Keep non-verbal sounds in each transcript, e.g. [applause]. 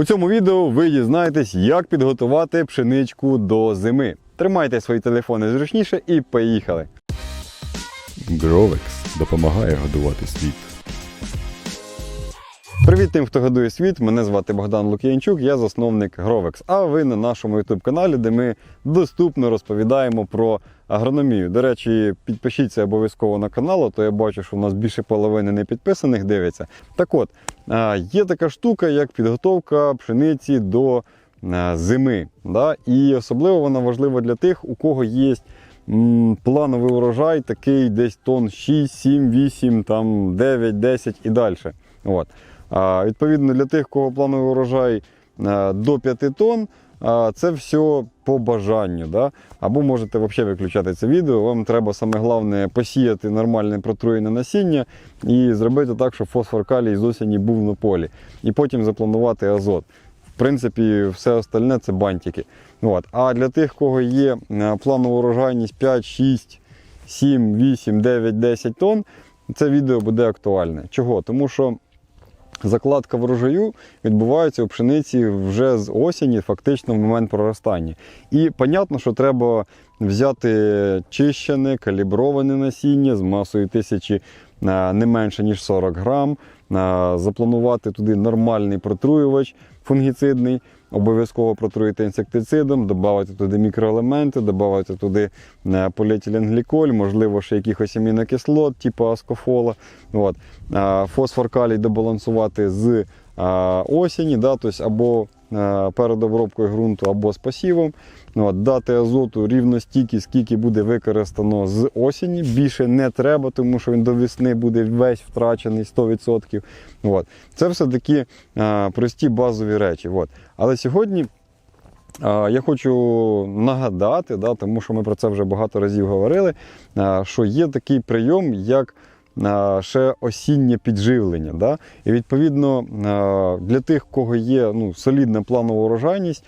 У цьому відео ви дізнаєтесь, як підготувати пшеничку до зими. Тримайте свої телефони зручніше і поїхали. Гровекс допомагає годувати світ. Привіт тим, хто годує світ. Мене звати Богдан Лук'янчук, я засновник Grovex. А ви на нашому youtube каналі, де ми доступно розповідаємо про агрономію. До речі, підпишіться обов'язково на канал, а то я бачу, що в нас більше половини не підписаних дивиться. Так от, є така штука, як підготовка пшениці до зими. Да? І особливо вона важлива для тих, у кого є плановий урожай, такий десь тонн 6, 7, 8, там 9, 10 і далі. От. Відповідно, для тих, кого плановий урожай до 5 тонн, це все по бажанню. Да? Або можете взагалі виключати це відео. Вам треба саме головне посіяти нормальне протруєне насіння і зробити так, щоб фосфор калій з осені був на полі. І потім запланувати азот. В принципі, все остальне це бантики. От. А для тих, кого є е, планова урожайність 5, 6, 7, 8, 9, 10 тонн, це відео буде актуальне. Чого? Тому що закладка врожаю відбувається у пшениці вже з осені, фактично в момент проростання. І понятно, що треба взяти чищене, каліброване насіння з масою тисячі не менше ніж 40 грам, запланувати туди нормальний протруювач фунгіцидний. Обов'язково протруїти інсектицидом, додати туди мікроелементи, додати туди е, поліетиленгліколь, можливо, ще якихось амінокислот, типу аскофола. От. Фосфор калій добалансувати з осені, да, тобто або перед обробкою ґрунту, або з посівом. От, дати азоту рівно стільки, скільки буде використано з осені. Більше не треба, тому що він до весни буде весь втрачений 100%. От. Це все такі е, прості базові речі. От. Але сьогодні е, я хочу нагадати, да, тому що ми про це вже багато разів говорили, е, що є такий прийом, як е, ще осіннє підживлення. Да? І відповідно для тих, кого є ну, солідна планова урожайність,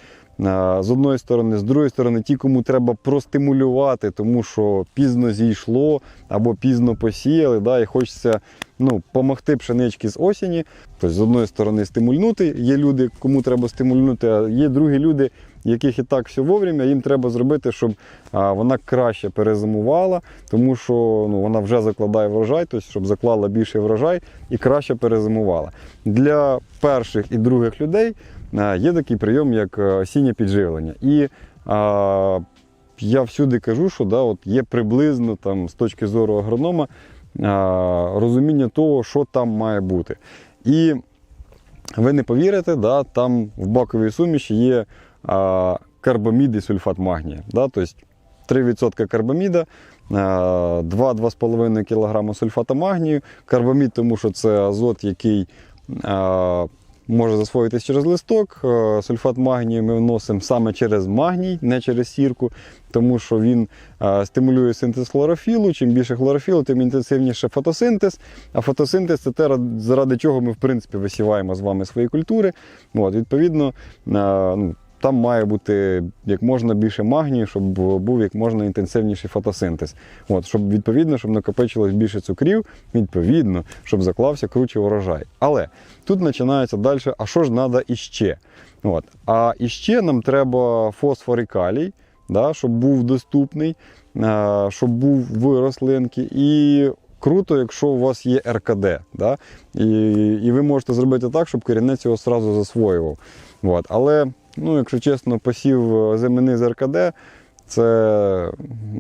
з одної сторони, з другої сторони, ті, кому треба простимулювати, тому що пізно зійшло або пізно посіяли, да, і хочеться ну, помогти пшенички з осені. Тобто, з одної сторони, стимульнути. Є люди, кому треба стимульнути, а є другі люди, яких і так все вовремя, їм треба зробити, щоб вона краще перезимувала, тому що ну, вона вже закладає врожай, тобто, щоб заклала більший врожай і краще перезимувала. Для перших і других людей є такий прийом, як е, осіннє підживлення. І а, я всюди кажу, що да, от є приблизно там, з точки зору агронома а, розуміння того, що там має бути. І ви не повірите, да, там в баковій суміші є а, карбамід і сульфат магнія. Да, тобто 3% карбаміда, 2-2,5 кг сульфата магнію. Карбамід, тому що це азот, який а, може засвоїтись через листок. Сульфат магнію ми вносимо саме через магній, не через сірку, тому що він стимулює синтез хлорофілу. Чим більше хлорофілу, тим інтенсивніше фотосинтез. А фотосинтез це те, заради чого ми в принципі висіваємо з вами свої культури. От, відповідно, ну, там має бути як можна більше магнію, щоб був як можна інтенсивніший фотосинтез. От, щоб відповідно, щоб накопичилось більше цукрів, відповідно, щоб заклався круче урожай. Але тут починається далі, а що ж треба іще? От. А іще нам треба фосфор і калій, да, щоб був доступний, щоб був в рослинки. І круто, якщо у вас є РКД. Да? І, і ви можете зробити так, щоб корінець його одразу засвоював. От. Але, ну, якщо чесно, посів земляни з РКД, це,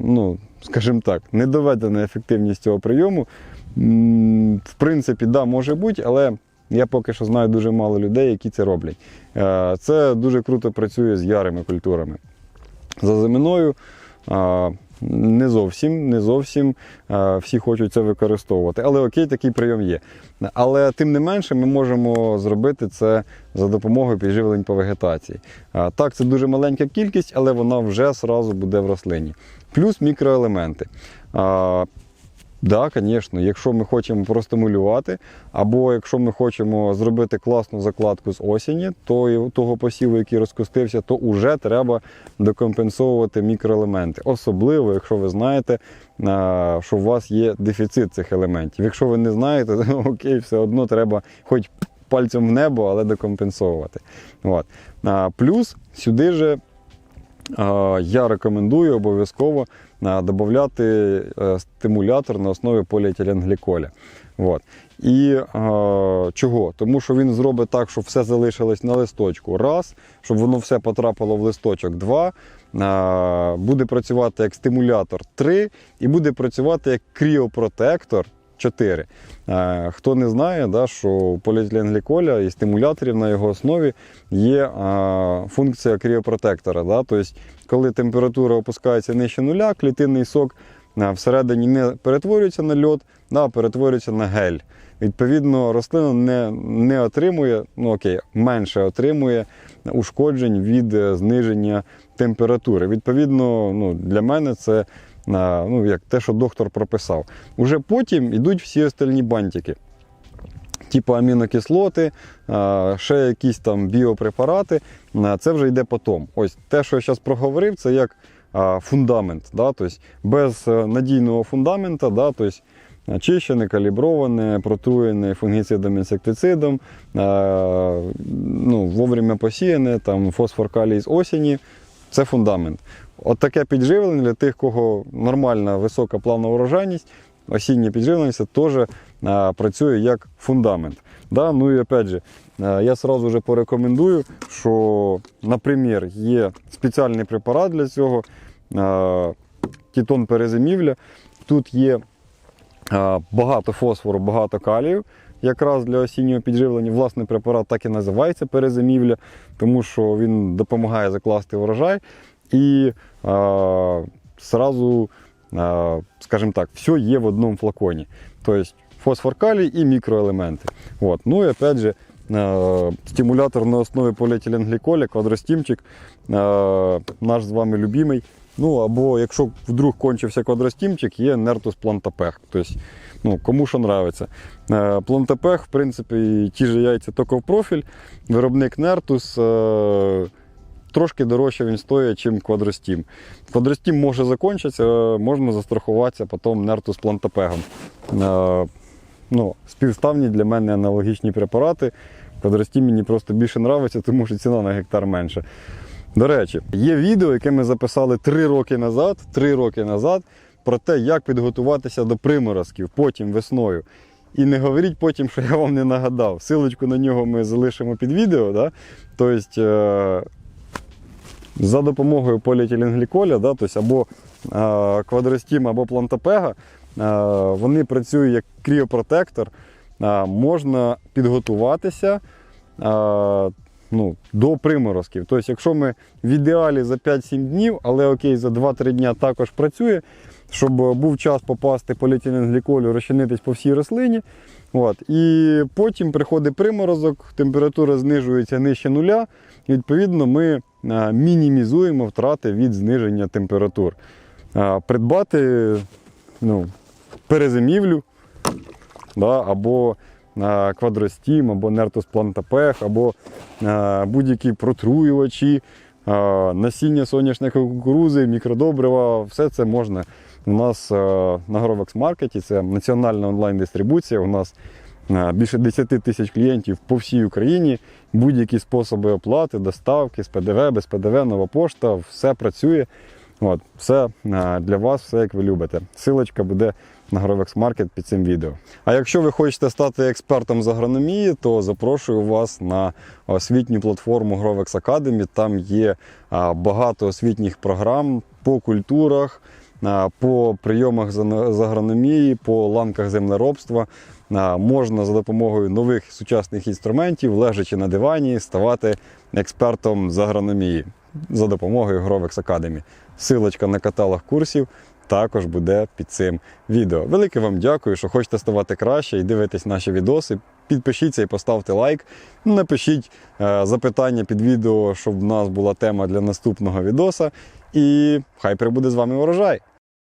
ну, скажімо так, не доведена ефективність цього прийому. В принципі, да, може бути, але я поки що знаю дуже мало людей, які це роблять. Е, Це дуже круто працює з ярими культурами. За зиминою не зовсім, не зовсім всі хочуть це використовувати. Але окей, такий прийом є. Але тим не менше, ми можемо зробити це за допомогою підживлень по вегетації. Так, це дуже маленька кількість, але вона вже сразу буде в рослині. Плюс мікроелементи. А, Да, звісно, якщо ми хочемо простимулювати, або якщо ми хочемо зробити класну закладку з осені, то того посіву, який розкустився, то вже треба докомпенсовувати мікроелементи. Особливо, якщо ви знаєте, що у вас є дефіцит цих елементів. Якщо ви не знаєте, [laughs] то окей, все одно треба хоч пальцем в небо, але докомпенсовувати. От. Плюс сюди же я рекомендую обов'язково додати е, стимулятор на основі поліетиленгліколя. От. І е, чого? Тому що він зробить так, щоб все залишилось на листочку. Раз, щоб воно все потрапило в листочок. Два. Е, буде працювати як стимулятор 3 і буде працювати як кріопротектор 4. Е, хто не знає, да, що поліетиленгліколя і стимуляторів на його основі є е, функція кріопротектора. Да? Тобто, коли температура опускається нижче нуля, клітинний сок е, всередині не перетворюється на льод, а перетворюється на гель. Відповідно, рослина не, не отримує, ну окей, менше отримує ушкоджень від зниження температури. Відповідно, ну, для мене це ну, як те, що доктор прописав. Уже потім йдуть всі остальні бантики. Типу амінокислоти, ще якісь там біопрепарати. Це вже йде потім. Ось те, що я зараз проговорив, це як фундамент. Да? Тобто без е, надійного фундамента, да? тобто Чищене, каліброване, протруєне фунгіцидом, інсектицидом, ну, вовремя посіяне, там, фосфор калій з осені. Це фундамент. От таке підживлення для тих, кого нормальна висока плавна урожайність, осіннє підживлення це теж е, працює як фундамент. Да? Ну і опять же, е, я сразу же порекомендую, що, наприклад, є спеціальний препарат для цього, е, кетон перезимівля. Тут є багато фосфору, багато калію. Якраз для осіннього підживлення. Власне, препарат так і називається перезимівля, тому що він допомагає закласти урожай. І е, сразу, е, скажімо так, все є в одному флаконі. Тобто фосфор калій і мікроелементи. От. Ну і опять же, стимулятор на основі поліетиленгліколя, квадростімчик, наш з вами любимий. Ну або якщо вдруг кончився квадростімчик, є Нертус плантапех. Тобто, ну, кому що нравиться. Е, Плантапех, в принципі, ті ж яйця тільки в профіль. Виробник Нертус. е, Трошки дорожче він стоїть, ніж квадростім. Квадростім може закінчитися, е, можна застрахуватися потім Нертус плантапегом. Ну, співставні для мене аналогічні препарати. Квадростім мені просто більше подобається, тому що ціна на гектар менша. До речі, є відео, яке ми записали 3 роки назад, 3 роки назад про те, як підготуватися до приморозків потім весною. І не говоріть потім, що я вам не нагадав. Силочку на нього ми залишимо під відео. Да? Тобто, е- за допомогою поліетиленгліколя, да, тобто або е- квадростім, або плантапега, е- вони працюють як кріопротектор. Е- можна підготуватися. Е, ну, до приморозків. Тобто, якщо ми в ідеалі за 5-7 днів, але окей, за 2-3 дня також працює, щоб був час попасти поліетиленгліколю, розчинитись по всій рослині. От. І потім приходить приморозок, температура знижується нижче нуля. Відповідно, ми мінімізуємо втрати від зниження температур. Придбати ну, перезимівлю да, або квадростім, або нертус плантапех, або будь-які протруювачі, насіння соняшника кукурузи, мікродобрива, все це можна. У нас на Grovex Market, це національна онлайн-дистрибуція. У нас більше 10 тисяч клієнтів по всій Україні. Будь-які способи оплати, доставки з ПДВ, без ПДВ, нова пошта, все працює. От, все для вас, все як ви любите. Силочка буде на Grovex Market під цим відео. А якщо ви хочете стати експертом з агрономії, то запрошую вас на освітню платформу Grovex Academy. Там є багато освітніх програм по культурах, по прийомах з агрономії, по ланках землеробства. Можна за допомогою нових сучасних інструментів, лежачи на дивані, ставати експертом з агрономії за допомогою Grovex Academy. Силочка на каталог курсів також буде під цим відео. Велике вам дякую, що хочете ставати краще і дивитесь наші відоси. Підпишіться і поставте лайк. Напишіть е, запитання під відео, щоб в нас була тема для наступного відоса. І хай прибуде з вами урожай!